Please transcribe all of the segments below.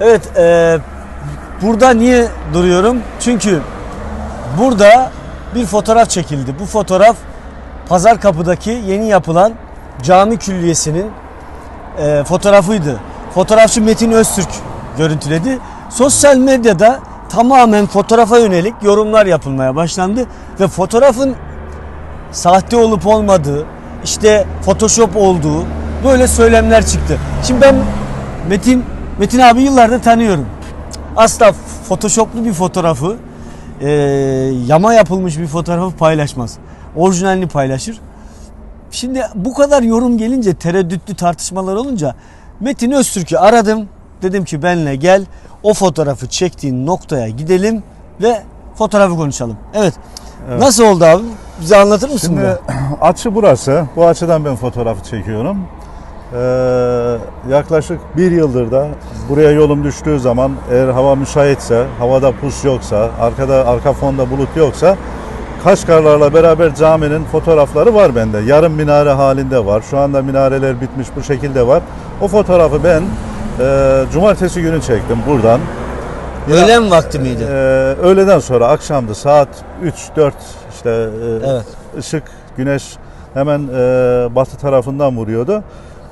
Evet, e, burada niye duruyorum? Çünkü burada bir fotoğraf çekildi. Bu fotoğraf Pazar Kapı'daki yeni yapılan cami külliyesinin e, fotoğrafıydı. Fotoğrafçı Metin Öztürk görüntüledi. Sosyal medyada tamamen fotoğrafa yönelik yorumlar yapılmaya başlandı ve fotoğrafın sahte olup olmadığı, işte Photoshop olduğu böyle söylemler çıktı. Şimdi ben Metin Metin abi yıllardır tanıyorum. Asla Photoshop'lu bir fotoğrafı, e, yama yapılmış bir fotoğrafı paylaşmaz. Orijinalini paylaşır. Şimdi bu kadar yorum gelince, tereddütlü tartışmalar olunca Metin Öztürk'ü aradım. Dedim ki benle gel o fotoğrafı çektiğin noktaya gidelim ve fotoğrafı konuşalım. Evet. Nasıl oldu abi? Bize anlatır mısın? Şimdi bunu? açı burası. Bu açıdan ben fotoğrafı çekiyorum. Ee, yaklaşık bir yıldır da buraya yolum düştüğü zaman eğer hava müsaitse, havada pus yoksa, arkada arka fonda bulut yoksa Kaşgarlarla beraber caminin fotoğrafları var bende. Yarım minare halinde var. Şu anda minareler bitmiş bu şekilde var. O fotoğrafı ben e, cumartesi günü çektim buradan. Öğlen vakti miydi? Ee, öğleden sonra akşamdı saat 3-4 işte e, Evet. ışık güneş hemen e, batı tarafından vuruyordu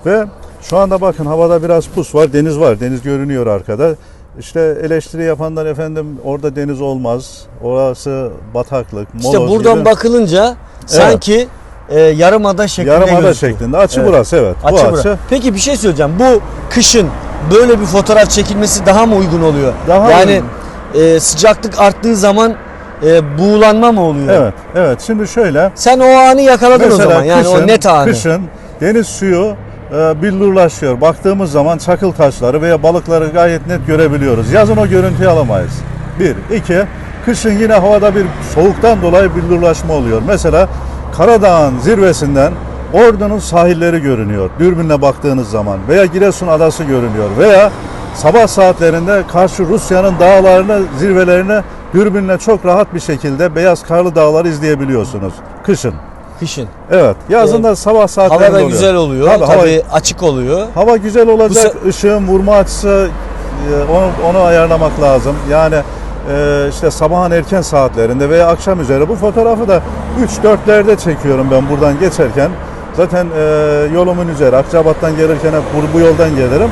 ve şu anda bakın havada biraz pus var deniz var deniz görünüyor arkada işte eleştiri yapanlar efendim orada deniz olmaz orası bataklık İşte buradan gibi. bakılınca sanki e, yarımada şeklinde yarımada gözüküyor. şeklinde açı Evet. burası evet Açı bu bura. açı Peki bir şey söyleyeceğim. Bu kışın böyle bir fotoğraf çekilmesi daha mı uygun oluyor? Daha yani e, sıcaklık arttığı zaman e, buğulanma mı oluyor? evet evet şimdi şöyle Sen o anı yakaladın o zaman. Yani o net anı. Kışın deniz suyu billurlaşıyor. Baktığımız zaman çakıl taşları veya balıkları gayet net görebiliyoruz. Yazın o görüntüyü alamayız. Bir. iki Kışın yine havada bir soğuktan dolayı billurlaşma oluyor. Mesela Karadağ'ın zirvesinden Ordu'nun sahilleri görünüyor. Dürbünle baktığınız zaman veya Giresun adası görünüyor veya sabah saatlerinde karşı Rusya'nın dağlarını, zirvelerini dürbünle çok rahat bir şekilde beyaz karlı dağları izleyebiliyorsunuz. Kışın. Kışın. Evet. Yazın da sabah saatlerinde Hava da oluyor. güzel oluyor. Tabii, Tabii, hava- açık oluyor. Hava güzel olacak, Bu ışığın vurma açısı e, onu, onu ayarlamak lazım. Yani e, işte sabahın erken saatlerinde veya akşam üzeri bu fotoğrafı da 3-4'lerde çekiyorum ben buradan geçerken. Zaten e, yolumun üzeri, Akçabat'tan gelirken hep bu, bu yoldan gelirim.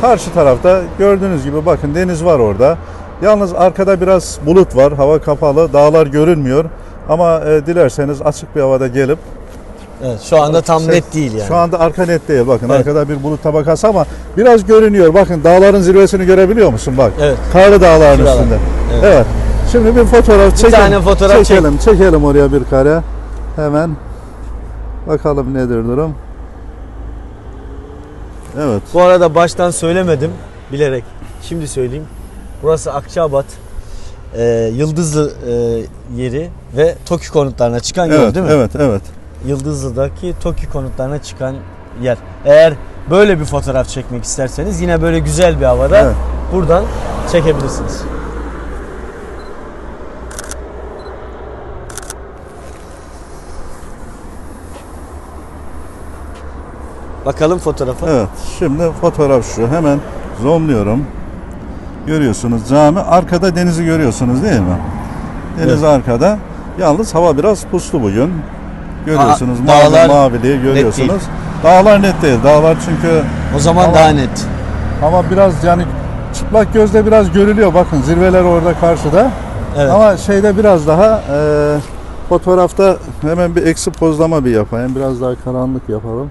Karşı tarafta gördüğünüz gibi bakın deniz var orada. Yalnız arkada biraz bulut var, hava kapalı, dağlar görünmüyor. Ama e, dilerseniz açık bir havada gelip Evet, şu anda tam şey, net değil yani. Şu anda arka net değil bakın Evet. arkada bir bulut tabakası ama biraz görünüyor. Bakın dağların zirvesini görebiliyor musun bak. Evet. Karlı dağların Şuralar. üstünde. Evet. Evet. Şimdi bir fotoğraf çekelim. tane fotoğraf çek. çekelim. Çekelim oraya bir kare. Hemen bakalım nedir durum. Evet. Bu arada baştan söylemedim bilerek. Şimdi söyleyeyim. Burası Akçabat. E, Yıldızlı e, yeri ve TOKİ konutlarına çıkan yol Evet, değil mi? evet, evet. Yıldızlı'daki TOKİ konutlarına çıkan yer. Eğer böyle bir fotoğraf çekmek isterseniz yine böyle güzel bir havada Evet. buradan çekebilirsiniz. Bakalım fotoğrafa. Evet. Şimdi fotoğraf şu. Hemen zoomluyorum. Görüyorsunuz cami. Arkada denizi görüyorsunuz değil mi? Deniz arkada. Yalnız hava biraz puslu bugün. Görüyorsunuz Aa, mavi dağlar maviliği değil. görüyorsunuz. Dağlar net değil. Dağlar çünkü O zaman Tamam. daha net. ama biraz yani çıplak gözle biraz görülüyor. Bakın zirveler orada karşıda. Evet. Ama şeyde biraz daha e, fotoğrafta hemen bir eksi pozlama bir yapayım. Biraz daha karanlık yapalım.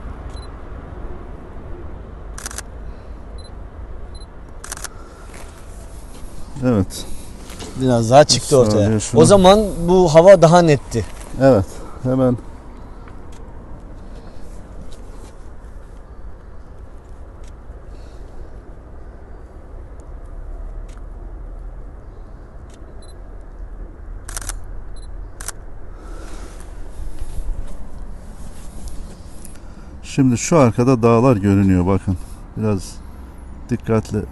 Evet. Biraz daha çıktı Nasıl ortaya. şunu? O zaman bu hava daha netti. Evet. Hemen Şimdi şu arkada dağlar görünüyor bakın. Biraz dikkatli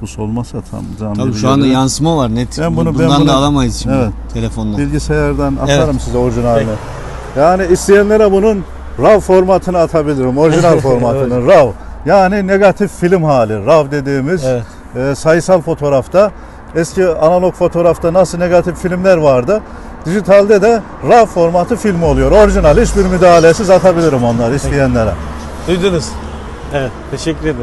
pus olmasa tam cam Tabii şu anda yansıma var net. Ben bunu, ben Bundan bunu- da alamayız şimdi Evet. telefonla. bilgisayardan atarım Evet. size orijinalini. Yani isteyenlere bunun RAW formatını atabilirim. Orijinal formatını RAW. Yani negatif film hali. RAW dediğimiz Evet. e, sayısal fotoğrafta eski analog fotoğrafta nasıl negatif filmler vardı. Dijitalde de RAW formatı film oluyor. Orijinal hiçbir müdahalesiz atabilirim onları isteyenlere. Duydunuz. Evet. Teşekkür ederim.